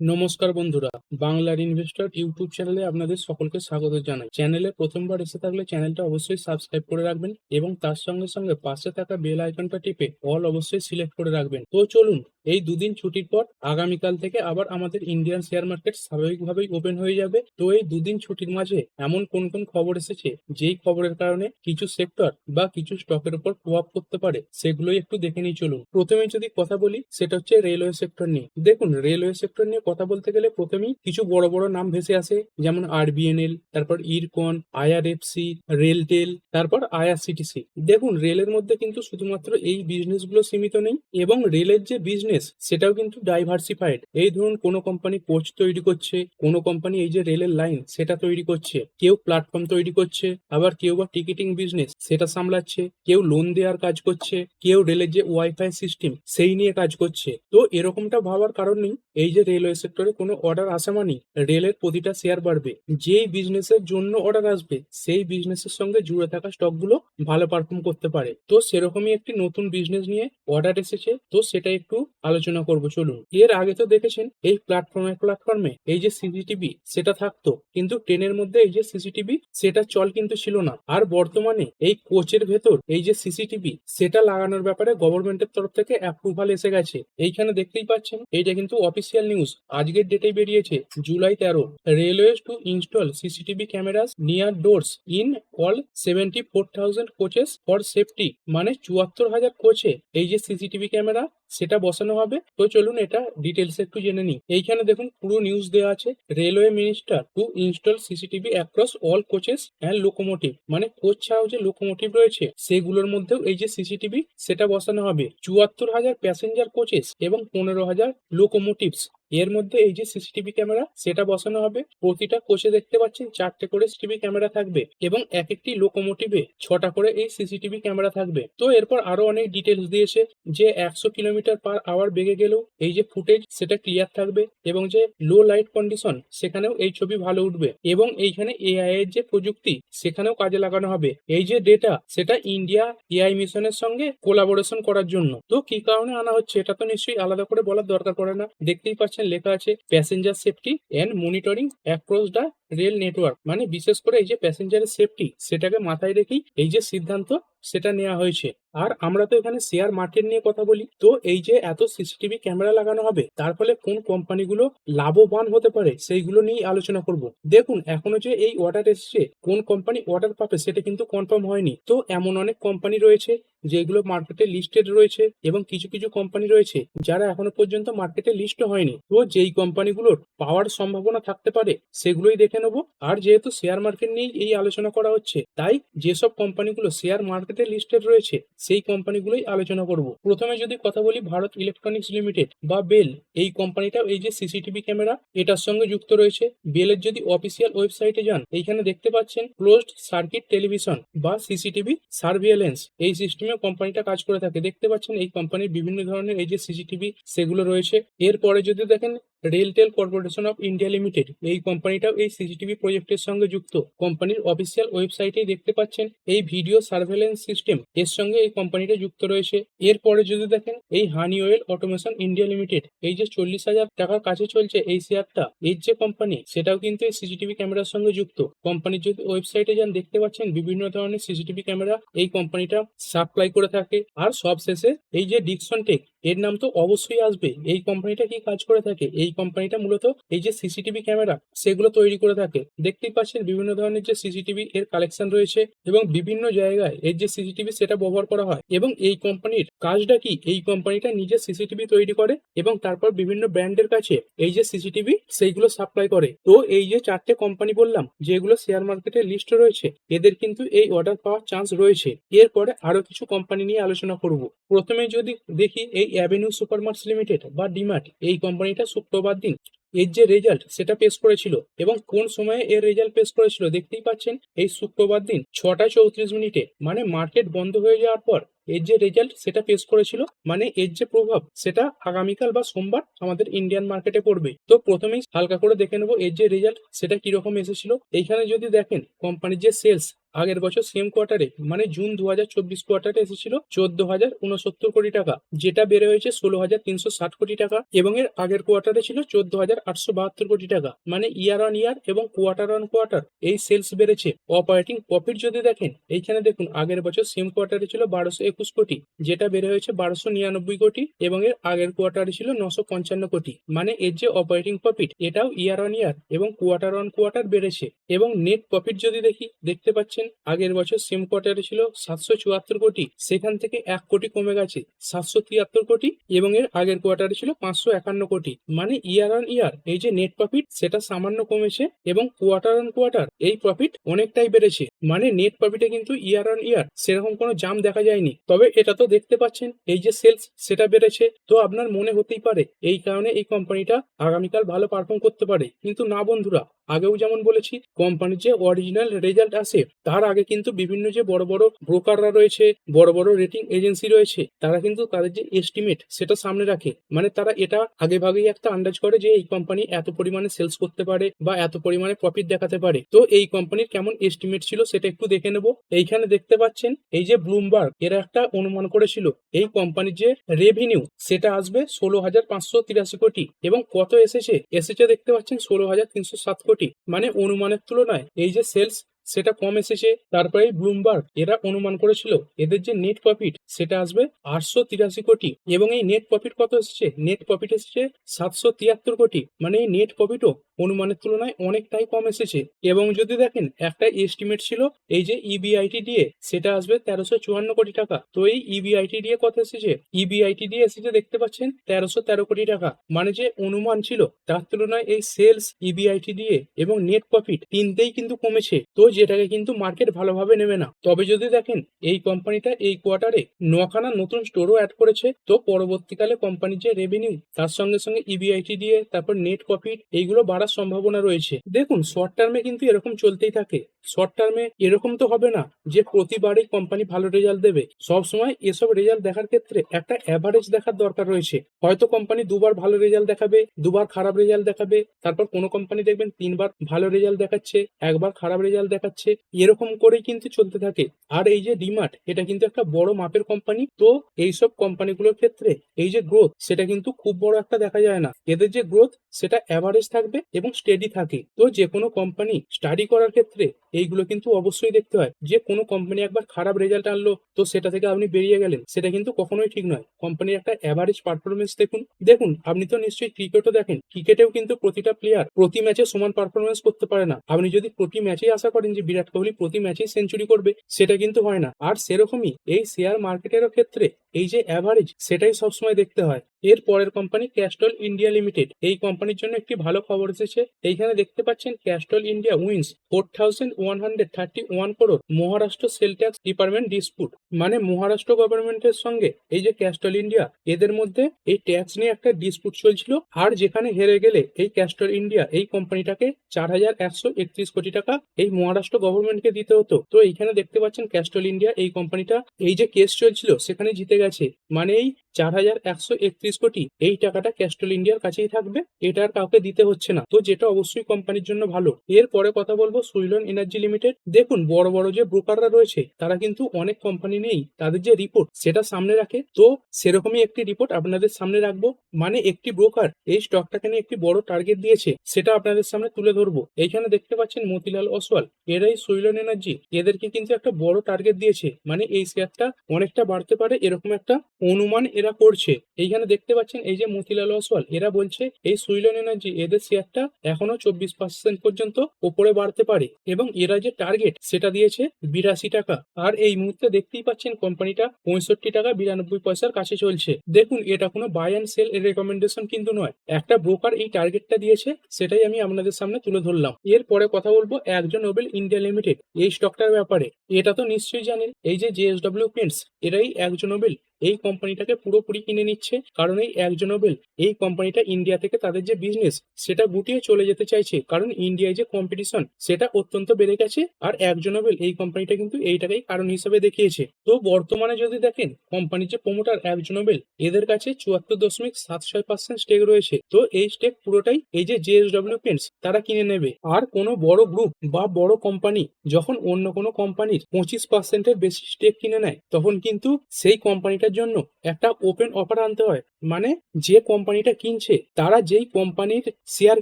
নমস্কার বন্ধুরা, বাংলার ইনভেস্টর ইউটিউব চ্যানেলে আপনাদের সকলকে স্বাগত জানাই। চ্যানেলে প্রথমবার এসে থাকলে চ্যানেলটা অবশ্যই সাবস্ক্রাইব করে রাখবেন এবং তার সঙ্গে সঙ্গে পাশে থাকা বেল আইকনটা টিপে অল অবশ্যই সিলেক্ট করে রাখবেন। তো চলুন, এই দুদিন ছুটির পর আগামীকাল থেকে আবার আমাদের ইন্ডিয়ান শেয়ার মার্কেট স্বাভাবিকভাবেই ওপেন হয়ে যাবে। তো এই দুদিন ছুটির মাঝে এমন কোন কোন খবর এসেছে, যেই খবরের কারণে কিছু সেক্টর বা কিছু স্টকের উপর প্রভাব পড়তে পারে, সেগুলোই একটু দেখে নিই চলুন। প্রথমে যদি কথা বলি, সেটা হচ্ছে রেলওয়ে সেক্টর নিয়ে। দেখুন, রেলওয়ে সেক্টর নিয়ে কথা বলতে গেলে প্রথমেই কিছু বড় বড় নাম ভেসে আসে, যেমন আরবিএনএল তারপর ইরকন আইআরএফসি রেলটেল তারপর আইআরসিটিসি দেখুন, রেলের মধ্যে কিন্তু শুধুমাত্র এই বিজনেসগুলো সীমিত নেই এবং রেলের যে বিজনেস সেটাও কিন্তু ডাইভার্সিফাইড এই ধরুন, কোনো কোম্পানি কোচ তৈরি করছে, কোনো কোম্পানি এই যে রেলের লাইন সেটা তৈরি করছে। কেউ প্ল্যাটফর্ম তৈরি করছে, আবার কেউ বা টিকিটিং বিজনেস সেটা সামলাচ্ছে। কেউ লোন দেওয়ার কাজ করছে, কেউ রেলের যে ওয়াইফাই সিস্টেম সেই নিয়ে কাজ করছে। তো এরকমটা ভাবার কারণ নেই, এই যে রেলওয়ে সেক্টরে কোনো অর্ডার আসা মানে রেলের প্রতিটা শেয়ার বাড়বে। যেই বিজনেসের জন্য অর্ডার আসবে, সেই বিজনেসের সঙ্গে জুড়ে থাকা স্টকগুলো ভালো পারফর্ম করতে পারে। তো সেরকমই একটি নতুন বিজনেস নিয়ে অর্ডার এসেছে, তো সেটা একটু আলোচনা করব, চলুন। এর আগে তো দেখেছেন, এই প্ল্যাটফর্মে প্ল্যাটফর্মে এই যে সিসিটিভি সেটা থাকতো, কিন্তু ট্রেনের মধ্যে এই যে সিসিটিভি সেটা চল কিন্তু ছিল না। আর বর্তমানে এই কোচের ভেতর এই যে সিসিটিভি সেটা লাগানোর ব্যাপারে গভর্নমেন্টের তরফ থেকে অ্যাপ্রুভাল এসে গেছে। এইখানে দেখতেই পাচ্ছেন, এইটা কিন্তু অফিসিয়াল নিউজ আজকের ডেটে বেরিয়েছে জুলাই তেরো। Railways to install CCTV cameras near doors in all seventy four thousand coaches for safety মানে চুয়াত্তর হাজার কোচে এই যে সিসিটিভি ক্যামেরা সেটা বসানো হবে। তো চলুন এটা ডিটেলস একটু জেনে নিই। এইখানে দেখুন পুরো নিউজ দেওয়া আছে। Railway minister to install CCTV across all coaches and locomotive মানে কোচ ছাড়াও যে লোকোমোটিভ রয়েছে, সেগুলোর মধ্যেও এই যে সিসিটিভি সেটা বসানো হবে। চুয়াত্তর হাজার প্যাসেঞ্জার কোচেস এবং পনেরো হাজার লোকোমোটিভস এর মধ্যে এই যে সিসিটিভি ক্যামেরা সেটা বসানো হবে। প্রতিটা কোচে দেখতে পাচ্ছেন চারটে করে সিসিটিভি ক্যামেরা থাকবে এবং এক একটি লোকোমোটিভে ছটা করে এই সিসিটিভি ক্যামেরা থাকবে। তো এরপর আরও অনেক ডিটেলস দিয়েছে যে একশো কিলোমিটার পার আওয়ার বেগে গেলেও এই যে ফুটেজ, সেটা ক্লিয়ার থাকবে এবং যে লো লাইট কন্ডিশন সেখানেও এই ছবি ভালো উঠবে এবং এইখানে এআই এর যে প্রযুক্তি, সেখানেও কাজে লাগানো হবে। এই যে ডেটা সেটা ইন্ডিয়া এআই মিশনের সঙ্গে কোলাবোরেশন করার জন্য। তো কি কারণে আনা হচ্ছে, এটা তো নিশ্চয়ই আলাদা করে বলার দরকার পড়ে না। দেখতেই পাচ্ছেন লেখা আছে passenger safety and monitoring across the rail network মানে বিশেষ করে এই যে প্যাসেঞ্জারের সেফটি সেটাকে মাথায় রেখেই এই যে সিদ্ধান্ত সেটা নেওয়া হয়েছে। আর আমরা তো এখানে শেয়ার মার্কেট নিয়ে কথা বলি। তো এই যে এত সিসিটিভি ক্যামেরা লাগানো হবে, তার ফলে কোন কোম্পানিগুলো লাভবান হতে পারে সেইগুলো নিয়েই আলোচনা করব। দেখুন, এখনও যে এই অর্ডার এসছে, কোন কোম্পানি অর্ডার পাবে সেটা কিন্তু কনফার্ম হয়নি। তো এমন অনেক কোম্পানি রয়েছে যেগুলো মার্কেটে লিস্টেড রয়েছে এবং কিছু কিছু কোম্পানি রয়েছে যারা এখনও পর্যন্ত মার্কেটে লিস্ট হয়নি। তো যেই কোম্পানিগুলোর পাওয়ার সম্ভাবনা থাকতে পারে, সেগুলোই দেখে নেব। আর যেহেতু শেয়ার মার্কেট নিয়েই এই আলোচনা করা হচ্ছে, তাই যেসব কোম্পানিগুলো শেয়ার মার্কেটে লিস্টেড রয়েছে, সেই কোম্পানিগুলোই আলোচনা করব। প্রথমে যদি কথা বলি ভারত ইলেকট্রনিক্স লিমিটেড বা বেল এই কোম্পানিটাও এই যে সিসিটিভি ক্যামেরা এটার সঙ্গে যুক্ত রয়েছে। বেলের যদি অফিসিয়াল ওয়েবসাইটে যান, এইখানে দেখতে পাচ্ছেন ক্লোজড সার্কিট টেলিভিশন বা সিসিটিভি সার্ভিলেন্স এই সিস্টেমে কোম্পানিটা কাজ করে থাকে। দেখতে পাচ্ছেন এই কোম্পানির বিভিন্ন ধরনের এই যে সিসিটিভি সেগুলো রয়েছে। এরপরে যদি দেখেন RailTel Corporation of India Limited. এই কোম্পানিটাও এই সিসিটিভি প্রজেক্টের সঙ্গে যুক্ত। কোম্পানির অফিসিয়াল ওয়েবসাইটেই দেখতে পাচ্ছেন এই ভিডিও সার্ভেলেন্স সিস্টেম। এর সঙ্গে এই কোম্পানিটা যুক্ত রয়েছে। এরপরে যদি দেখেন এই Honeywell automation India Limited, এই যে চল্লিশ হাজার টাকার কাছে চলছে এই শেয়ারটা, এর যে কোম্পানি, সেটাও কিন্তু এই সিসিটিভি ক্যামেরার সঙ্গে যুক্ত। কোম্পানির যদি ওয়েবসাইটে যান, দেখতে পাচ্ছেন বিভিন্ন ধরনের সিসিটিভি ক্যামেরা এই কোম্পানিটা সাপ্লাই করে থাকে। আর সব শেষে এই যে ডিকসন টেক এর নাম তো অবশ্যই আসবে। এই কোম্পানিটা কি কাজ করে থাকে? এই কোম্পানিটা মূলত এই যে সিসিটিভি ক্যামেরা সেগুলো তৈরি করে থাকে। দেখতেই পাচ্ছেন বিভিন্ন ধরনের যে সিসিটিভি এর কালেকশন রয়েছে এবং বিভিন্ন জায়গায় এর যে সিসিটিভি সেটা ব্যবহার করা হয় এবং এই কোম্পানির কাজটা কি? এই কোম্পানিটা নিজে সিসিটিভি তৈরি করে এবং তারপর বিভিন্ন ব্র্যান্ডের কাছে এই যে সিসিটিভি সেইগুলো সাপ্লাই করে। তো এই যে চারটে কোম্পানি বললাম, যেগুলো শেয়ার মার্কেটে লিস্ট রয়েছে, এদের কিন্তু এই অর্ডার পাওয়ার চান্স রয়েছে। এরপরে আরও কিছু কোম্পানি নিয়ে আলোচনা করব। প্রথমে যদি দেখি এই অ্যাভিনিউ সুপার সুপারমার্টস লিমিটেড বা ডিমার্ট এই কোম্পানিটা শুক্রবার দিন। এর যে রেজাল্ট সেটা পেশ করেছিল এবং কোন সময়ে এর রেজাল্ট পেশ করেছিল দেখতেই পাচ্ছেন, এই শুক্রবার দিন ছটা চৌত্রিশ মিনিটে মানে মার্কেট বন্ধ হয়ে যাওয়ার পর এর যে রেজাল্ট সেটা পেশ করেছিল মানে এর যে প্রভাব সেটা আগামীকাল বা সোমবার আমাদের ইন্ডিয়ান মার্কেটে পড়বে। তো প্রথমেই হালকা করে দেখে নেব এর যে রেজাল্ট সেটা কীরকম এসেছিল। এইখানে যদি দেখেন কোম্পানির যে সেলস আগের বছর সেম কোয়ার্টারে মানে জুন দু হাজার চব্বিশ কোয়ার্টারে এসেছিল চোদ্দ হাজার উনসত্তর কোটি টাকা, যেটা বেড়ে হয়েছে ষোলো হাজার তিনশো ষাট কোটি টাকা এবং এর আগের কোয়ার্টারে ছিল চোদ্দ হাজার আটশো বাহাত্তর কোটি টাকা। মানে ইয়ার অন ইয়ার এবং কোয়ার্টার অন কোয়ার্টার এই সেলস বেড়েছে। অপারেটিং প্রফিট যদি দেখেন, এইখানে দেখুন আগের বছর সেম কোয়ার্টারে ছিল বারোশো একুশ কোটি, যেটা বেড়ে হয়েছে বারোশো নিরানব্বই কোটি এবং এর আগের কোয়ার্টারে ছিল নশো পঞ্চান্ন কোটি। মানে এর যে অপারেটিং প্রফিট এটাও ইয়ার অন ইয়ার এবং কোয়ার্টার অন কোয়ার্টার বেড়েছে। এবং নেট প্রফিট যদি দেখি, দেখতে পাচ্ছেন, আগের বছর সেম কোয়ার্টারে ছিল সাতশো চুয়াত্তর কোটি, সেখান থেকে এক কোটি কমে গেছে, সাতশো তিয়াত্তর কোটি এবং এর আগের কোয়ার্টারে ছিল পাঁচশো একান্ন কোটি। মানে ইয়ার অন ইয়ার এই যে নেট প্রফিট সেটা সামান্য কমেছে এবং কোয়ার্টার অন কোয়ার্টার এই প্রফিট অনেকটাই বেড়েছে। মানে নেট প্রফিটে কিন্তু ইয়ার অন ইয়ার সেরকম কোনো জাম দেখা যায়নি। তবে এটা তো দেখতে পাচ্ছেন, এই যে সেলস সেটা বেড়েছে। তো আপনার মনে হতেই পারে, এই কারণে এই কোম্পানিটা আগামীকাল ভালো পারফর্ম করতে পারে। কিন্তু না বন্ধুরা আগেও যেমন বলেছি কোম্পানির যে অরিজিনাল রেজাল্ট আসে, তার আগে কিন্তু বিভিন্ন যে বড় বড় ব্রোকাররা রয়েছে, বড় বড় রেটিং এজেন্সি রয়েছে, তারা কিন্তু তাদের যে এস্টিমেট সেটা সামনে রাখে। মানে তারা এটা আগে ভাগেই একটা আন্দাজ করে যে এই কোম্পানি এত পরিমাণে সেলস করতে পারে বা এত পরিমাণে প্রফিট দেখাতে পারে। তো এই কোম্পানির কেমন এস্টিমেট ছিল সেটা একটু দেখে নেব। এইখানে দেখতে পাচ্ছেন, এই যে ব্লুমবার্গ এরা একটা অনুমান করেছিল, এই কোম্পানির যে রেভিনিউ সেটা আসবে ষোলো হাজার পাঁচশো তিরাশি কোটি এবং কত এসেছে? এসেছে দেখতে পাচ্ছেন ষোলো হাজার তিনশো সাত কোটি। মানে অনুমানের তুলনায় এই যে সেলস সেটা কম এসেছে তারপরে ব্লুমবার্গ এরা অনুমান করেছিল এদের যে নেট প্রফিট সেটা আসবে আটশো তিরাশি কোটি এবং এই নেট প্রফিট কত এসেছে? নেট প্রফিট এসেছে সাতশো তিয়াত্তর কোটি। মানে এই নেট প্রফিটও অনুমানের তুলনায় অনেকটাই কম এসেছে। এবং যদি দেখেন, একটা এস্টিমেট ছিল, এই যে E ইবিআইটি দিয়ে, সেটা আসবে তেরোশো চুয়ান্ন কোটি টাকা। তো এই E ইবিআইটি দিয়ে কত এসেছে? E ইবিআইটি দিয়ে এসেছে, দেখতে পাচ্ছেন, তেরোশো তেরো কোটি টাকা। মানে যে অনুমান ছিল, তার তুলনায় এই সেলস ইবিআইটি দিয়ে এবং নেট প্রফিট তিনটেই কিন্তু কমেছে। তো যেটাকে কিন্তু মার্কেট ভালোভাবে নেবে না। তবে যদি দেখেন, এই কোম্পানিটা এই কোয়ার্টারে নখানা নতুন স্টোরও অ্যাড করেছে, তো পরবর্তীকালে কোম্পানির যে রেভিনিউ তার সঙ্গে সঙ্গে E ইবিআইটি দিয়ে, তারপর নেট প্রফিট এইগুলো বাড়ার সম্ভাবনা রয়েছে। দেখুন শর্ট টার্মে কিন্তু এরকম চলতেই থাকে। শর্ট টার্মে এরকম তো হবে না যে প্রতিবারই কোম্পানি ভালো রেজাল্ট দেবে। সবসময় এসব রেজাল্ট দেখার ক্ষেত্রে একটা অ্যাভারেজ দেখার দরকার রয়েছে। হয়তো কোম্পানি দুবার ভালো রেজাল্ট দেখাবে, দুবার খারাপ রেজাল্ট দেখাবে, তারপর কোনো কোম্পানি দেখবেন তিনবার ভালো রেজাল্ট দেখাচ্ছে, একবার খারাপ রেজাল্ট দেখাচ্ছে, এরকম করেই কিন্তু চলতে থাকে। আর এই যে ডিমার্ট এটা কিন্তু একটা বড় মাপের কোম্পানি তো এইসব কোম্পানিগুলোর ক্ষেত্রে এই যে গ্রোথ সেটা কিন্তু খুব বড় একটা দেখা যায় না। এদের যে গ্রোথ সেটা অ্যাভারেজ থাকবে এবং স্টেডি থাকে। তো যে কোনো কোম্পানি স্টাডি করার ক্ষেত্রে এইগুলো কিন্তু অবশ্যই দেখতে হয়। যে কোনো কোম্পানি একবার খারাপ রেজাল্ট আনলো, তো সেটা থেকে আপনি বেরিয়ে গেলেন। সেটা কিন্তু কখনোই ঠিক নয়। কোম্পানির একটা অ্যাভারেজ পারফরমেন্স দেখুন। দেখুন, আপনি তো নিশ্চয়ই ক্রিকেটও দেখেন। ক্রিকেটেও কিন্তু প্রতিটা প্লেয়ার প্রতি ম্যাচে সমান পারফরমেন্স করতে পারে না। আপনি যদি প্রতি ম্যাচেই আশা করেন যে বিরাট কোহলি প্রতি ম্যাচেই সেঞ্চুরি করবে, সেটা কিন্তু হয় না। আর সেরকমই এই শেয়ার মার্কেটেরও ক্ষেত্রে এই যে অ্যাভারেজ সেটাই সবসময় দেখতে হয়। এর পরের কোম্পানি ক্যাস্টল ইন্ডিয়া লিমিটেড এই কোম্পানির জন্য একটি ভালো খবর এসেছে। এইখানে দেখতে পাচ্ছেন Castrol India wins four thousand one hundred thirty one crore Maharashtra sale tax department dispute মানে মহারাষ্ট্র গভর্নমেন্টের সঙ্গে এই যে ক্যাস্টল ইন্ডিয়া এদের মধ্যে এই ট্যাক্স নিয়ে একটা ডিসপুট চলছিল। আর যেখানে হেরে গেলে এই ক্যাস্টল ইন্ডিয়া এই কোম্পানিটাকে চার হাজার একশো একত্রিশ কোটি টাকা এই মহারাষ্ট্র গভর্নমেন্টকে দিতে হতো। তো এইখানে দেখতে পাচ্ছেন ক্যাস্টল ইন্ডিয়া এই কোম্পানিটা এই যে কেস চলছিল, সেখানে জিতে গেছে। মানে এই চার হাজার একশো একত্রিশ কোটি, এই টাকাটা ক্যাস্টল ইন্ডিয়ার কাছেই থাকবে, এটা আর কাউকে দিতে হচ্ছে না। তো যেটা অবশ্যই কোম্পানির জন্য ভালো। এরপরে কথা বলব সুইলন এনার্জি লিমিটেড দেখুন, বড় বড় যে ব্রোকাররা রয়েছে, তারা কিন্তু অনেক কোম্পানি নেই, তাদের যে রিপোর্ট সেটা সামনে রাখে। তো সেরকমই একটি রিপোর্ট আপনাদের সামনে রাখব। মানে একটি ব্রোকার এই স্টকটাকে নিয়ে একটি বড় টার্গেট দিয়েছে, সেটা আপনাদের সামনে তুলে ধরবো। এইখানে দেখতে পাচ্ছেন মতিলাল অসওয়াল। এরাই সুইলন এনার্জি এদেরকে কিন্তু একটা বড় টার্গেট দিয়েছে। মানে এই শেয়ারটা অনেকটা বাড়তে পারে, এরকম একটা অনুমান এরা করছে। এইখানে দেখতে পাচ্ছেন এই যে মতিলাল অসওয়াল, এরা বলছে এই সুইলন এনার্জি এদের শেয়ারটা এখনও চব্বিশ পার্সেন্ট পর্যন্ত ওপরে বাড়তে পারে এবং এরা যে টার্গেট সেটা দিয়েছে বিরাশি টাকা। আর এই মুহূর্তে দেখতেই পাচ্ছেন কোম্পানিটা পঁয়ষট্টি টাকা বিরানব্বই পয়সার কাছে চলছে। দেখুন, এটা কোনো বাই অ্যান্ড সেল এর রেকমেন্ডেশন কিন্তু নয়। একটা ব্রোকার এই টার্গেটটা দিয়েছে, সেটাই আমি আপনাদের সামনে তুলে ধরলাম। এরপরে কথা বলব একজন নোবেল ইন্ডিয়া লিমিটেড এই স্টকটার ব্যাপারে। এটা তো নিশ্চয়ই জানেন, এই যে জেএসডব্লিউ পেন্টস এরাই একজন নোবেল এই কোম্পানিটাকে পুরোপুরি কিনে নিচ্ছে। কারণ এই একজন নোবেল এই কোম্পানিটা ইন্ডিয়া থেকে তাদের যে বিজনেস সেটা গুটিয়ে চলে যেতে চাইছে। কারণ ইন্ডিয়ায় যে কম্পিটিশন সেটা অত্যন্ত বেড়ে গেছে। আর একজন নোবেল এই কোম্পানিটা কিন্তু এইটাকেই কারণ হিসেবে দেখিয়েছে। তো বর্তমানে যদি দেখেন কোম্পানির যে প্রমোটার একজন নোবেল এদের কাছে চুয়াত্তর দশমিক সাত ছয় পার্সেন্ট স্টেক রয়েছে। তো এই স্টেক পুরোটাই এই যে জেএসডব্লিউ পেন্টস তারা কিনে নেবে। আর কোনো বড় গ্রুপ বা বড় কোম্পানি যখন অন্য কোনো কোম্পানির পঁচিশ পার্সেন্টের বেশি স্টেক কিনে নেয়, তখন কিন্তু সেই কোম্পানিটার জন্য একটা ওপেন অফার আনতে হয়। মানে যে কোম্পানিটা কিনছে, তারা যেই কোম্পানির শেয়ার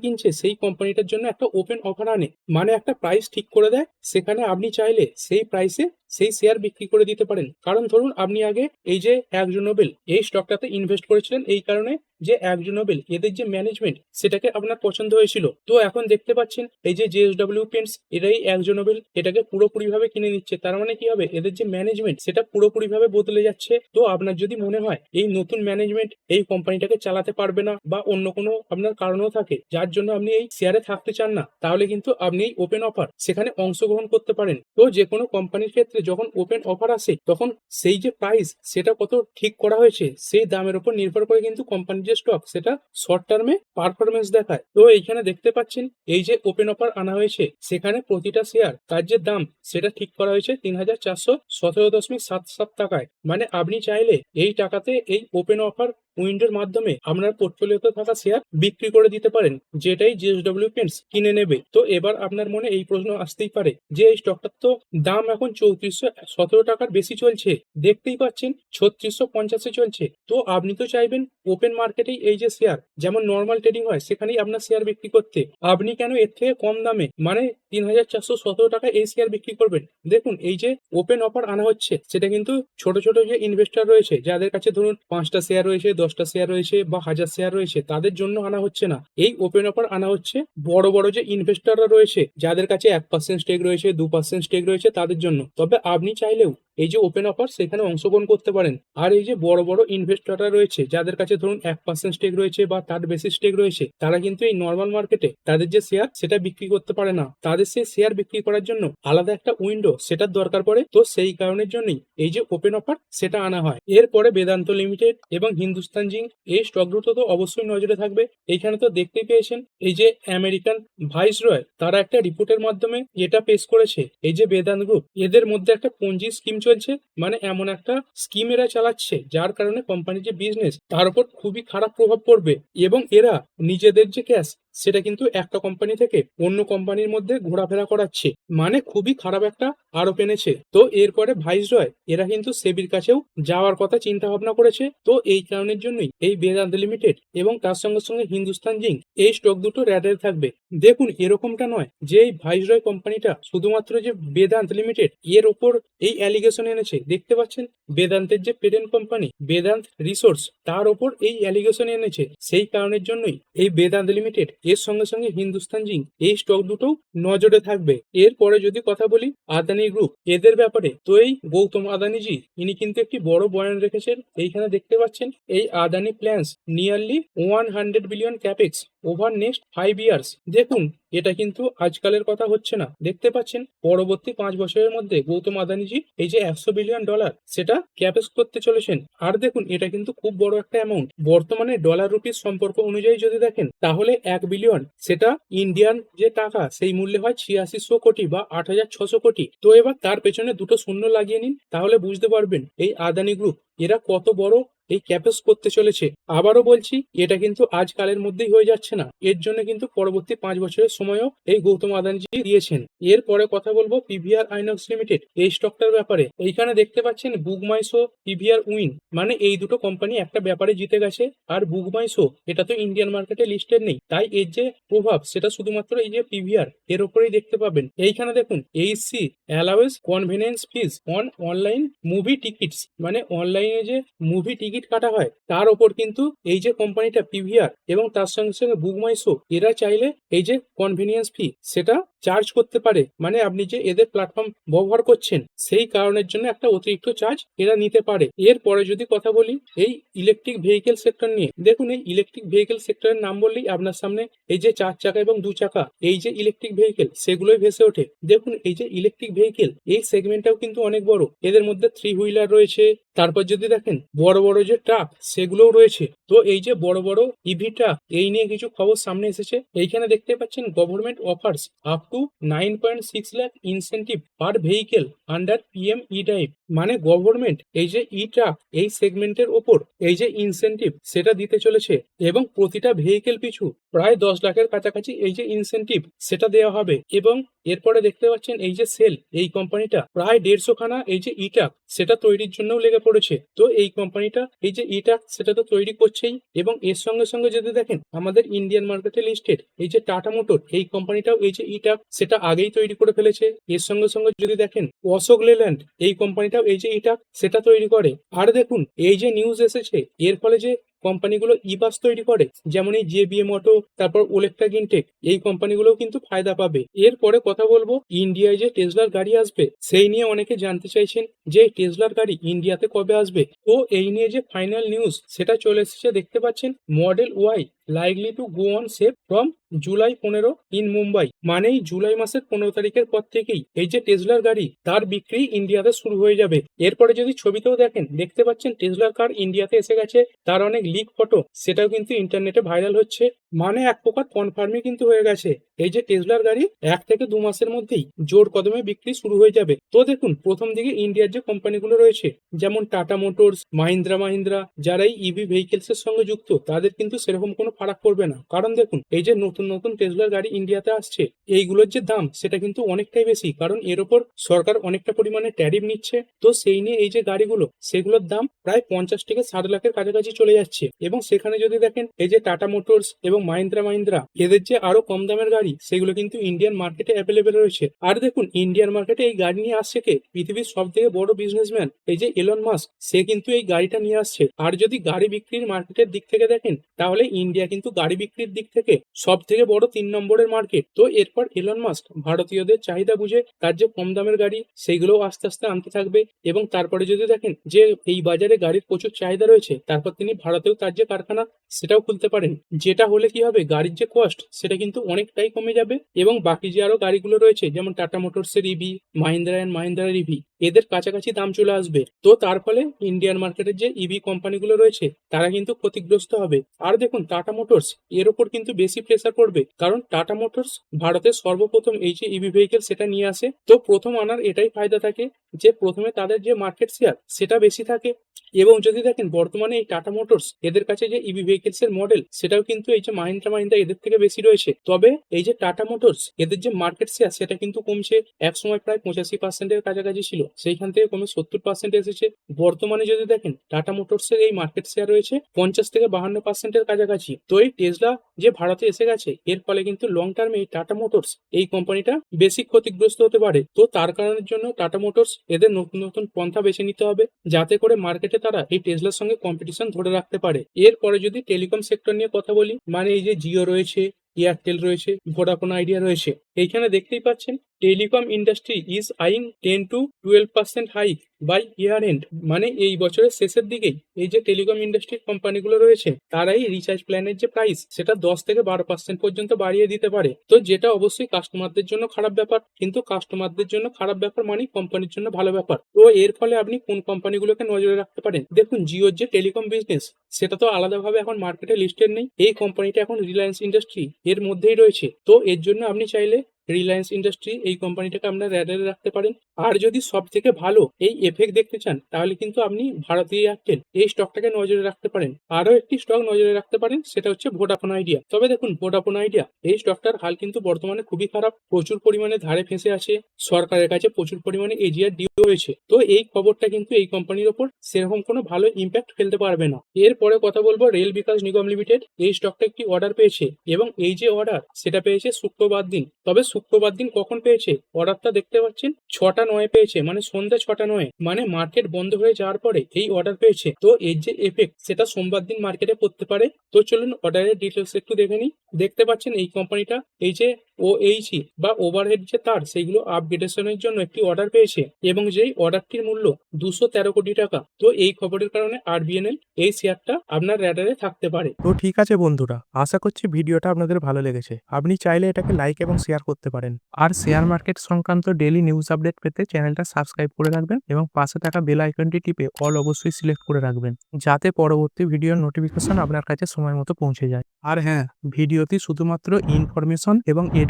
কিনছে, সেই কোম্পানিটার জন্য একটা ওপেন অফার আনে। মানে একটা প্রাইস ঠিক করে দেয়, সেখানে আপনি চাইলে সেই প্রাইসে সেই শেয়ার বিক্রি করে দিতে পারেন। কারণ ধরুন, আপনি আগে এই যে একজন নোবেল, এই স্টকটাতে ইনভেস্ট করেছিলেন, এই কারণে যে একজন নোবেল, এদের যে ম্যানেজমেন্ট সেটাকে আপনার পছন্দ হয়েছিল। তো এখন দেখতে পাচ্ছেন, এই যে জেএসডব্লিউ পেন্টস এটাই একজন নোবেল, এটাকে পুরোপুরি ভাবে কিনে নিচ্ছে। তার মানে কি হবে? এদের যে ম্যানেজমেন্ট সেটা পুরোপুরি ভাবে বদলে যাচ্ছে। তো আপনার যদি মনে হয়, এই নতুন ম্যানেজমেন্ট এই কোম্পানিটাকে চালাতে পারবে না বা অন্য কোনো আপনার কারণও থাকে, যার জন্য আপনি এই শেয়ারে থাকতে চান না, তাহলে কিন্তু আপনি এই ওপেন অফার সেখানে অংশগ্রহণ করতে পারেন। তো যে কোনো কোম্পানির ক্ষেত্রে যখন ওপেন অফার আসে, তখন সেই যে প্রাইস সেটা কত ঠিক করা হয়েছে, সেই দামের উপর নির্ভর করে কিন্তু কোম্পানির যে স্টক সেটা শর্ট টার্মে পারফরমেন্স দেখায়। তো এইখানে দেখতে পাচ্ছেন, এই যে ওপেন অফার আনা হয়েছে, সেখানে প্রতিটা শেয়ার তার যে দাম সেটা ঠিক করা হয়েছে তিন হাজার চারশো সতেরো দশমিক সাত সাত টাকায়। মানে আপনি চাইলে এই টাকাতে এই ওপেন অফার উইন্ডোর মাধ্যমে আপনার পোর্টফোলিওতে থাকা শেয়ার বিক্রি করে দিতে পারেন, যেটাই জিএসডব্লিউ পেন্টস কিনে নেবে। তো এবার আপনার মনে এই প্রশ্ন আসতেই পারে যে, এই স্টকটার তো দাম এখন চৌত্রিশশো সতেরো টাকার বেশি চলছে। দেখতেই পাচ্ছেন, ছত্রিশশো পঞ্চাশে চলছে। তো আপনি তো চাইবেন ওপেন মার্কেটেই এই যে শেয়ার, যেমন নর্মাল ট্রেডিং হয়, সেখানেই আপনার শেয়ার বিক্রি করতে। আপনি কেন এর থেকে কম দামে মানে তিন হাজার চারশো সতেরো টাকা এই শেয়ার বিক্রি করবেন? দেখুন, এই যে ওপেন অফার আনা হচ্ছে, সেটা কিন্তু ছোট ছোট যে ইনভেস্টর রয়েছে, যাদের কাছে ধরুন পাঁচটা শেয়ার রয়েছে দশটা শেয়ার রয়েছে বা হাজার শেয়ার রয়েছে, তাদের জন্য আনা হচ্ছে না। এই ওপেন অফার আনা হচ্ছে বড় বড় যে ইনভেস্টররা রয়েছে, যাদের কাছে এক পার্সেন্ট স্টেক রয়েছে, দু পার্সেন্ট স্টেক রয়েছে, তাদের জন্য। তবে আপনি চাইলেও এই যে ওপেন অফার সেখানে অংশগ্রহণ করতে পারেন। আর এই যে বড় বড় ইনভেস্টররা রয়েছে, যাদের কাছে ধরুন এক পার্সেন্ট স্টেক রয়েছে বা তার বেশি স্টেক রয়েছে, তারা কিন্তু এই নর্মাল মার্কেটে তাদের যে শেয়ার সেটা বিক্রি করতে পারে না। তাদের সেই শেয়ার বিক্রি করার জন্য আলাদা একটা উইন্ডো সেটার দরকার পড়ে। তো সেই কারণের জন্যই এই যে ওপেন অফার সেটা আনা হয়। এরপরে বেদান্ত লিমিটেড এবং হিন্দুস্তান জিঙ্ক এই স্টক দুটো তো অবশ্যই নজরে থাকবে। এখানে তো দেখতেই পেয়েছেন, এই যে আমেরিকান ভাইস রয়, তারা একটা রিপোর্টের মাধ্যমে এটা পেশ করেছে, এই যে বেদান্ত গ্রুপ, এদের মধ্যে একটা পুঁজি স্কিম চলছে মানে এমন একটা স্কিম এরা চালাচ্ছে, যার কারণে কোম্পানির যে বিজনেস তার উপর খুবই খারাপ প্রভাব পড়বে, এবং এরা নিজেদের যে ক্যাশ সেটা কিন্তু একটা কোম্পানি থেকে অন্য কোম্পানির মধ্যে ঘোরাফেরা করাচ্ছে। মানে খুবই খারাপ একটা আরোপ এনেছে। তো এরপরে ভাইস রয়, এরা কিন্তু সেবির কাছেও যাওয়ার কথা চিন্তা ভাবনা করেছে। তো এই কারণের জন্যই এই বেদান্ত লিমিটেড এবং তার সঙ্গে সঙ্গে হিন্দুস্তান জিঙ্ক এই স্টক দুটো র্যাডের থাকবে। দেখুন, এরকমটা নয় যে এই ভাইস রয় কোম্পানিটা শুধুমাত্র যে বেদান্ত লিমিটেড এর ওপর এই অ্যালিগেশন এনেছে। দেখতে পাচ্ছেন? বেদান্তের যে পেটেন্ট কোম্পানি বেদান্ত রিসোর্স তার ওপর এই অ্যালিগেশন এনেছে। সেই কারণের জন্যই এই বেদান্ত লিমিটেড এর সঙ্গে সঙ্গে হিন্দুস্তান জিঙ্ক, এই স্টক দুটো নজরে থাকবে। এরপরে যদি কথা বলি আদানি গ্রুপ এদের ব্যাপারে, তো এই গৌতম আদানিজি, ইনি কিন্তু একটি বড় বয়ান রেখেছেন, এইখানে দেখতে পাচ্ছেন, এই Adani plans nearly one hundred billion capex over next five years দেখুন, এটা কিন্তু আজকালের কথা হচ্ছে না। দেখতে পাচ্ছেন, পরবর্তী পাঁচ বছরের মধ্যে গৌতম আদানিজি এই যে একশো বিলিয়ন ডলার সেটা ক্যাপেক্স করতে চলেছেন। আর দেখুন, এটা কিন্তু খুব বড় একটা অ্যামাউন্ট বর্তমানে ডলার রুপির সম্পর্ক অনুযায়ী যদি দেখেন, তাহলে এক বিলিয়ন সেটা ইন্ডিয়ান যে টাকা, সেই মূল্যে হয় ছিয়াশিশো কোটি বা আট হাজার ছশো কোটি। তো এবার তার পেছনে দুটো শূন্য লাগিয়ে নিন, তাহলে বুঝতে পারবেন এই আদানি গ্রুপ এরা কত বড়, এই ক্যাপেস করতে চলেছে। আবারও বলছি, এটা কিন্তু আজকালের মধ্যেই হয়ে যাচ্ছে না। এর জন্য কিন্তু পরবর্তী পাঁচ বছরের সময়ও এই গৌতম আদানিজি দিয়েছেন। এরপরে কথা বলব পিভিআর আইনক্স লিমিটেড, এই স্টকটার ব্যাপারে। এইখানে দেখতে পাচ্ছেন বুকমাইসো পিভিআর উইন। মানে এই দুটো কোম্পানি একটা ব্যাপারে জিতে গেছে, আর বুকমাইসো, এটা তো ইন্ডিয়ান মার্কেটে লিস্টেড নেই। তাই এর যে প্রভাব, সেটা শুধুমাত্র এই যে পিভিআর, এর উপরেই দেখতে পাবেন। এইখানে দেখুন HC allowance convenience fees on online movie tickets মানে অনলাইনে যে মুভি টিকিট কাটা হয়, তার ওপর কিন্তু এই যে কোম্পানিটা পিভিআর এবং তার সঙ্গে সঙ্গে বুক মাই শো এরা চাইলে এই যে কনভিনিয়েন্স ফি সেটা চার্জ করতে পারে মানে আপনি যে এদের প্ল্যাটফর্ম ব্যবহার করছেন, সেই কারণের জন্য একটা অতিরিক্ত চার্জ এরা নিতে পারে। এরপরে যদি কথা বলি, এই ইলেকট্রিক ভেহিকেল সেক্টর নিয়ে, দেখুন এই ইলেকট্রিক ভেহিকেল সেক্টরের নাম বললেই আপনার সামনে এই যে চার চাকা এবং দু চাকা, এই যে ইলেকট্রিক ভেহিকেল সেগুলোই ভেসে ওঠে। দেখুন এই যে ইলেকট্রিক ভেহিকেল এই সেগমেন্টটাও কিন্তু অনেক বড়। এদের মধ্যে থ্রি হুইলার রয়েছে, তারপর যদি দেখেন, বড় বড় যে ট্রাক সেগুলোও রয়েছে। তো এই যে বড় বড় ইভি ট্রাক এই নিয়ে কিছু খবর সামনে এসেছে। এইখানে দেখতে পাচ্ছেন government offers up to nine point six lakh incentive per vehicle under PM E drive মানে গভর্নমেন্ট এই যে ই ট্রাক এই সেগমেন্টের ওপর এই যে ইনসেন্টিভ সেটা দিতে চলেছে এবং প্রতিটা ভেহিকেল পিছু প্রায় দশ লাখের কাছাকাছি এই যে ইনসেন্টিভ সেটা দেওয়া হবে এবং এরপরে দেখতে পাচ্ছেন এই যে সেল এই কোম্পানিটা প্রায় দেড়শো খানা এই যে ইটাক সেটা তৈরির জন্যও লেগে পড়েছে। তো এই কোম্পানিটা এই যে ইটাক সেটা তো তৈরি করছেই এবং এর সঙ্গে সঙ্গে যদি দেখেন আমাদের ইন্ডিয়ান মার্কেটে লিস্টেড এই যে টাটা মোটর এই কোম্পানিটাও এই যে ইটাক সেটা আগেই তৈরি করে ফেলেছে। এর সঙ্গে সঙ্গে যদি দেখেন, অশোক লেল্যান্ড, এই কোম্পানিটাও এই যে এটা, সেটা তৈরি করে। আর দেখুন, এই যে নিউজ এসেছে, এর ফলে যে কোম্পানিগুলো ই বাস তৈরি করে, যেমন এই জেবিএম অটো, তারপর ওলেকট্রা গিনটেক এই কোম্পানিগুলোও কিন্তু ফায়দা পাবে। এরপরে কথা বলব ইন্ডিয়ায় যে টেসলার গাড়ি আসবে, সেই নিয়ে অনেকে জানতে চাইছেন যে টেসলার গাড়ি ইন্ডিয়াতে কবে আসবে। তো এই নিয়ে যে ফাইনাল নিউজ সেটা চলে এসেছে, দেখতে পাচ্ছেন model Y likely to go on sale from July পনেরো ইন মুম্বাই মানে জুলাই মাসের পনেরো তারিখের পর থেকেই এই যে টেসলার গাড়ি, তার বিক্রি ইন্ডিয়াতে শুরু হয়ে যাবে। এরপরে যদি ছবিতেও দেখেন, দেখতে পাচ্ছেন টেসলার কার ইন্ডিয়াতে এসে গেছে, তার অনেক লিক ফটো সেটাও কিন্তু ইন্টারনেটে ভাইরাল হচ্ছে। মানে এক প্রকার কনফার্মই কিন্তু হয়ে গেছে, এই যে টেসলার গাড়ি এক থেকে দু মাসের মধ্যেই জোর কদমে বিক্রি শুরু হয়ে যাবে। তো দেখুন, প্রথম দিকে ইন্ডিয়ার যে কোম্পানিগুলো রয়েছে, যেমন টাটা মোটরস মাহিন্দ্রা মাহিন্দ্রা যারা এই ইভি ভেহিকেলস এর সঙ্গে যুক্ত, তাদের কিন্তু সেরকম কোনো ফারাক পড়বে না। কারণ দেখুন, এই যে নতুন নতুন টেসলার গাড়ি ইন্ডিয়াতে আসছে, এইগুলোর যে দাম, সেটা কিন্তু অনেকটাই বেশি। কারণ এর ওপর সরকার অনেকটা পরিমাণে ট্যারিফ নিচ্ছে। তো সেই নিয়ে এই যে গাড়িগুলো, সেগুলোর দাম প্রায় পঞ্চাশ থেকে ষাট লাখের কাছাকাছি চলে যাচ্ছে। এবং সেখানে যদি দেখেন, এই যে টাটা মোটরস এবং মাহিন্দ্রা মাহিন্দ্রা এদের যে আরও কম দামের গাড়ি, সেগুলো কিন্তু ইন্ডিয়ান মার্কেটে অ্যাভেলেবেল রয়েছে। আর দেখুন ইন্ডিয়ান মার্কেটে এই গাড়ি নিয়ে আসছে কে? পৃথিবীর সব থেকে বড় বিজনেসম্যান এই যে এলন মাস্ক সে কিন্তু এই গাড়িটা নিয়ে আসছে। আর যদি গাড়ি বিক্রির মার্কেটের দিক থেকে দেখেন, তাহলে ইন্ডিয়া কিন্তু গাড়ি বিক্রির দিক থেকে সব থেকে বড় তিন নম্বরের মার্কেট তো এরপর এলন মাস্ক ভারতীয়দের চাহিদা বুঝে তার যে কম দামের গাড়ি, সেইগুলোও আস্তে আস্তে আনতে থাকবে। এবং তারপরে যদি দেখেন যে এই বাজারে গাড়ির প্রচুর চাহিদা রয়েছে, তারপর তিনি ভারতেও তার যে কারখানা, সেটাও খুলতে পারেন। যেটা হলে কি হবে? গাড়ির যে কস্ট সেটা কিন্তু অনেকটাই কমে যাবে। এবং বাকি যে আরও গাড়িগুলো রয়েছে, যেমন টাটা মোটরসের ইভি মাহিন্দ্রা অ্যান্ড মাহিন্দ্রার ইভি এদের কাছাকাছি দাম চলে আসবে। তো তার ফলে ইন্ডিয়ান মার্কেটের যে ইভি কোম্পানিগুলো রয়েছে, তারা কিন্তু ক্ষতিগ্রস্ত হবে। আর দেখুন টাটা মোটরস এর ওপর কিন্তু বেশি প্রেসার পড়বে, কারণ টাটা মোটরস ভারতের সর্বপ্রথম এই যে ইভি ভেহিকেল সেটা নিয়ে আসে। তো প্রথম আনার এটাই ফায়দা থাকে যে, প্রথমে তাদের যে মার্কেট শেয়ার সেটা বেশি থাকে। এবং যদি দেখেন বর্তমানে এই টাটা মোটরস এদের কাছে যে ইভি ভেহিকেলস এর মডেল সেটাও কিন্তু এই যে মাহিন্দ্রা মাহিন্দ্রা এদের থেকে বেশি রয়েছে। তবে এই যে টাটা মোটরস এদের যে মার্কেট শেয়ার সেটা কিন্তু কমছে এক সময় প্রায় পঁচাশি পার্সেন্টের কাছাকাছি ছিল। সেইখান থেকে কমে সত্তর পার্সেন্ট এসেছে। বর্তমানে যদি দেখেন টাটা মোটরস এর এই মার্কেট শেয়ার রয়েছে পঞ্চাশ থেকে বাহান্ন পার্সেন্টের কাছাকাছি। তো এই টেসলা যে ভারতে এসে গেছে, এর ফলে কিন্তু লং টার্মে এই টাটা মোটরস এই কোম্পানিটা বেশি ক্ষতিগ্রস্ত হতে পারে। তো তার কারণের জন্য টাটা মোটরস এদের নতুন নতুন পন্থা বেছে নিতে হবে, যাতে করে মার্কেটে তারা এই টেসলার সঙ্গে কম্পিটিশন ধরে রাখতে পারে। এরপরে যদি টেলিকম সেক্টর নিয়ে কথা বলি মানে এই যে জিও রয়েছে এয়ারটেল রয়েছে ভোডাফোন আইডিয়া রয়েছে, এইখানে দেখতেই পাচ্ছেন telecom industry is eyeing ten to twelve percent hike by year end মানে এই বছরের শেষের দিকেই এই যে টেলিকম ইন্ডাস্ট্রির কোম্পানিগুলো রয়েছে, তারাই রিচার্জ প্ল্যানের যে প্রাইস সেটা দশ থেকে বারো পার্সেন্ট পর্যন্ত বাড়িয়ে দিতে পারে। তো যেটা অবশ্যই কাস্টমারদের জন্য খারাপ ব্যাপার, কিন্তু কাস্টমারদের জন্য খারাপ ব্যাপার মানে কোম্পানির জন্য ভালো ব্যাপার। তো এর ফলে আপনি কোন কোম্পানিগুলোকে নজরে রাখতে পারেন? দেখুন জিওর যে টেলিকম বিজনেস সেটা তো আলাদাভাবে এখন মার্কেটে লিস্টেড নেই। এই কোম্পানিটা এখন রিলায়েন্স ইন্ডাস্ট্রি এর মধ্যেই রয়েছে। তো এর জন্য আপনি চাইলে রিলায়েন্স ইন্ডাস্ট্রি এই কোম্পানিটাকে আপনার র্যাডারে রাখতে পারেন। আর যদি সব থেকে ভালো এই এফেক্ট দেখতে চান, তাহলে কিন্তু আপনি ভারতীয় এয়ারটেল এই স্টকটাকে নজরে রাখতে পারেন। আরও একটি স্টক নজরে রাখতে পারেন, সেটা হচ্ছে ভোডাফোন আইডিয়া তবে দেখুন ভোডাফোন আইডিয়া এই স্টকটার হাল কিন্তু বর্তমানে খুবই খারাপ। প্রচুর পরিমাণে ধারে ফেঁসে আছে। সরকারের কাছে প্রচুর পরিমাণে এজিআর ডিও রয়েছে। তো এই খবরটা কিন্তু এই কোম্পানির ওপর সেরকম কোনো ভালো ইম্প্যাক্ট ফেলতে পারবে না। এরপরে কথা বলব রেল বিকাশ নিগম লিমিটেড এই স্টকটা একটি অর্ডার পেয়েছে। এবং এই যে অর্ডার সেটা পেয়েছে শুক্রবার দিন। তবে শুক্রবার দিন কখন পেয়েছে? অর্ডারটা দেখতে পাচ্ছেন? ছটা নয় পেয়েছে মানে সন্ধ্যা ছটা নয় মানে মার্কেট বন্ধ হয়ে যাওয়ার পরে এই অর্ডার পেয়েছে। তো এর যে এফেক্ট সেটা সোমবার দিন মার্কেটে পড়তে পারে। তো চলুন অর্ডারের ডিটেলস একটু দেখে নিই। দেখতে পাচ্ছেন এই কোম্পানিটা এই যে ও এইচই বা ওভারহেড যে তার, সেইগুলো আপগ্রেডেশনের জন্য একটি অর্ডার পেয়েছে এবং যেই অর্ডারটির মূল্য দুশো তেরো কোটি টাকা। তো এই খবরের কারণে আরবিএনএল এই শেয়ারটা আপনার র্যাডারে থাকতে পারে। তো ঠিক আছে বন্ধুরা, আশা করছি ভিডিওটা আপনাদের ভালো লেগেছে। আপনি চাইলে এটাকে লাইক এবং শেয়ার করতে পারেন। আর শেয়ার মার্কেট সংক্রান্ত ডেলি নিউজ আপডেট পেতে চ্যানেলটা সাবস্ক্রাইব করে রাখবেন এবং পাশে থাকা বেল আইকনটি টিপে অল অবশ্যই সিলেক্ট করে রাখবেন, যাতে পরবর্তী ভিডিওর নোটিফিকেশন আপনার কাছে সময় মতো পৌঁছে যায়। আর হ্যাঁ ভিডিওটি শুধুমাত্র ইনফরমেশন এবং